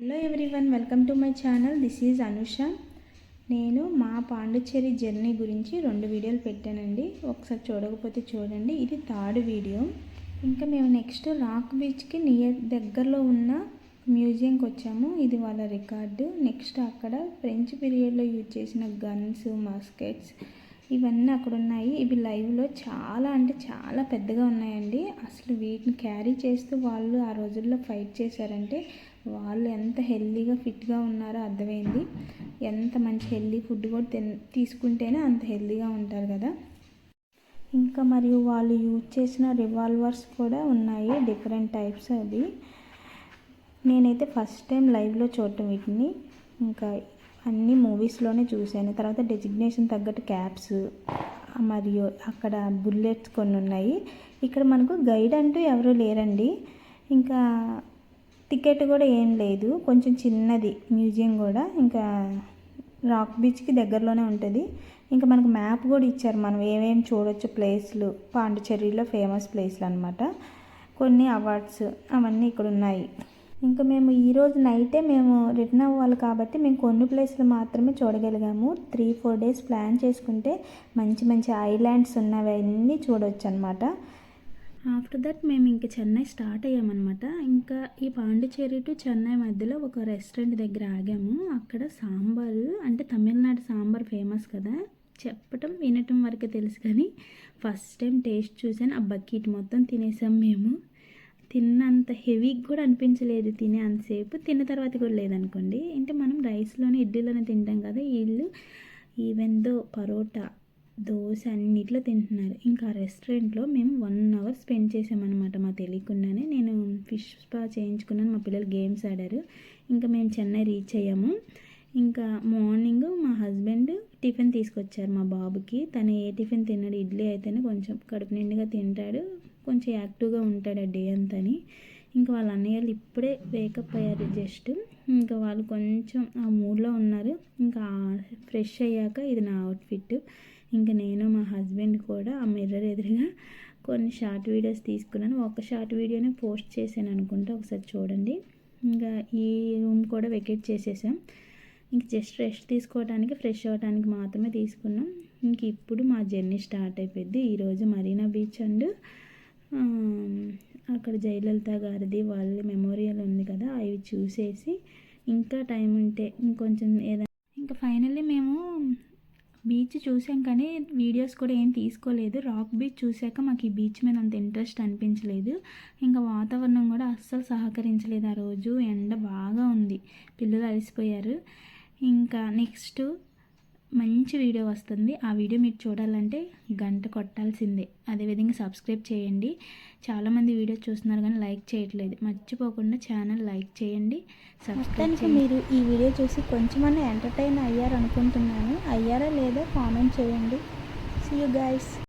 Hello everyone welcome to my channel this is Anusha నేను మా Pondicherry journey గురించి రెండు వీడియోలు పెట్టానండి. ఒకసారి చూడకపోతే చూడండి. ఇది థర్డ్ వీడియో. ఇంకా మేము నెక్స్ట్ రాక్ బీచ్కి నియర్ దగ్గరలో ఉన్న మ్యూజియంకి వచ్చాము. ఇది వాళ్ళ రికార్డు. నెక్స్ట్ అక్కడ ఫ్రెంచ్ పీరియడ్లో యూజ్ చేసిన గన్స్ మస్కెట్స్ ఇవన్నీ అక్కడ ఉన్నాయి. ఇవి లైవ్లో చాలా అంటే చాలా పెద్దగా ఉన్నాయండి. అసలు వీటిని క్యారీ చేస్తూ వాళ్ళు ఆ రోజుల్లో ఫైట్ చేశారంటే వాళ్ళు ఎంత హెల్దీగా ఫిట్గా ఉన్నారో అర్థమైంది. ఎంత మంచి హెల్దీ ఫుడ్ కూడా తిన్ తీసుకుంటేనే అంత హెల్దీగా ఉంటారు కదా. ఇంకా మరియు వాళ్ళు యూజ్ చేసిన రివాల్వర్స్ కూడా ఉన్నాయి డిఫరెంట్ టైప్స్ అది. నేనైతే ఫస్ట్ టైం లైవ్లో చూడటం వీటిని. ఇంకా అన్ని మూవీస్లోనే చూశాను. తర్వాత డెసిగ్నేషన్ తగ్గట్టు క్యాప్స్ మరియు అక్కడ బుల్లెట్స్ కొన్ని ఉన్నాయి. ఇక్కడ మనకు గైడ్ అంటూ ఎవరు లేరండి. ఇంకా టికెట్ కూడా ఏం లేదు. కొంచెం చిన్నది మ్యూజియం కూడా. ఇంకా రాక్ బీచ్కి దగ్గరలోనే ఉంటుంది. ఇంకా మనకు మ్యాప్ కూడా ఇచ్చారు. మనం ఏమేమి చూడొచ్చు ప్లేస్లు. పాండిచేరిలో ఫేమస్ ప్లేస్లు అనమాట కొన్ని అవార్డ్స్ అవన్నీ ఇక్కడ ఉన్నాయి. ఇంకా మేము ఈరోజు నైటే మేము రిటర్న్ అవ్వాలి కాబట్టి మేము కొన్ని ప్లేస్లు మాత్రమే చూడగలిగాము. త్రీ ఫోర్ డేస్ ప్లాన్ చేసుకుంటే మంచి మంచి ఐలాండ్స్ ఉన్నవి అన్నీ చూడవచ్చు అనమాట ఆఫ్టర్ దట్ మేము ఇంకా చెన్నై స్టార్ట్ అయ్యామన్నమాట. ఇంకా ఈ పాండిచేరి టు చెన్నై మధ్యలో ఒక రెస్టారెంట్ దగ్గర ఆగాము. అక్కడ సాంబారు అంటే తమిళనాడు సాంబార్ ఫేమస్ కదా. చెప్పటం వినటం వరకే తెలుసు కానీ ఫస్ట్ టైం టేస్ట్ చూసాను ఆ బకెట్ మొత్తం తినేసాం మేము. తిన్నంత హెవీగా కూడా అనిపించలేదు తినే అంతసేపు. తిన్న తర్వాత కూడా లేదనుకోండి. అంటే మనం రైస్లోనే ఇడ్లీలోనే తింటాం కదా వీళ్ళు ఈవెన్ దో పరోటా దోశ అన్నిట్లో తింటున్నారు. ఇంకా రెస్టారెంట్లో మేము వన్ అవర్ స్పెండ్ చేసామన్నమాట మా తెలియకుండానే. నేను ఫిష్ స్పా చేయించుకున్నాను మా పిల్లలు గేమ్స్ ఆడారు. ఇంకా మేము చెన్నై రీచ్ అయ్యాము. ఇంకా మార్నింగ్ మా హస్బెండ్ టిఫిన్ తీసుకొచ్చారు మా బాబుకి. తను ఏ టిఫిన్ తిన్నాడు ఇడ్లీ అయితేనే కొంచెం కడుపు నిండుగా తింటాడు. కొంచెం యాక్టివ్గా ఉంటాడు ఆ డే అంతని. ఇంకా వాళ్ళ అన్నయ్యలు ఇప్పుడే వేకప్ అయ్యారు జస్ట్ ఇంకా వాళ్ళు కొంచెం ఆ మూడ్లో ఉన్నారు. ఇంకా ఫ్రెష్ అయ్యాక ఇది నా అవుట్ఫిట్ ఇంకా నేను మా హస్బెండ్ కూడా ఆ మిర్రర్ ఎదురుగా కొన్ని షార్ట్ వీడియోస్ తీసుకున్నాను. ఒక షార్ట్ వీడియోనే పోస్ట్ చేశాను అనుకుంటా ఒకసారి చూడండి. ఇంకా ఈ రూమ్ కూడా వెకేట్ చేసేసాం. ఇంక జస్ట్ రెస్ట్ తీసుకోవడానికి ఫ్రెష్ అవ్వడానికి మాత్రమే తీసుకున్నాం. ఇంక ఇప్పుడు మా జర్నీ స్టార్ట్ అయిపోయింది. ఈరోజు మరీనా బీచ్ అండ్ అక్కడ జయలలిత గారిది వాళ్ళ మెమోరియల్ ఉంది కదా అవి చూసేసి ఇంకా టైం ఉంటే ఇంకొంచెం ఏదైనా ఇంకా ఫైనల్లీ మేము బీచ్ చూసాం కానీ వీడియోస్ కూడా ఏం తీసుకోలేదు. రాక్ బీచ్ చూశాక మాకు ఈ బీచ్ మీద అంత ఇంట్రెస్ట్ అనిపించలేదు. ఇంకా వాతావరణం కూడా అస్సలు సహకరించలేదు ఆ రోజు. ఎండ బాగా ఉంది. పిల్లలు అలసిపోయారు. ఇంకా నెక్స్ట్ మంచి వీడియో వస్తుంది. ఆ వీడియో మీరు చూడాలంటే గంట కొట్టాల్సిందే. అదేవిధంగా సబ్స్క్రైబ్ చేయండి. చాలామంది వీడియోస్ చూస్తున్నారు కానీ లైక్ చేయట్లేదు. మర్చిపోకుండా ఛానల్ లైక్ చేయండి. సబ్స్క్రైబ్ మీరు ఈ వీడియో చూసి కొంచెమన్నా ఎంటర్టైన్ అయ్యారు అనుకుంటున్నాను అయ్యారా లేదో కామెంట్ చేయండి. See you guys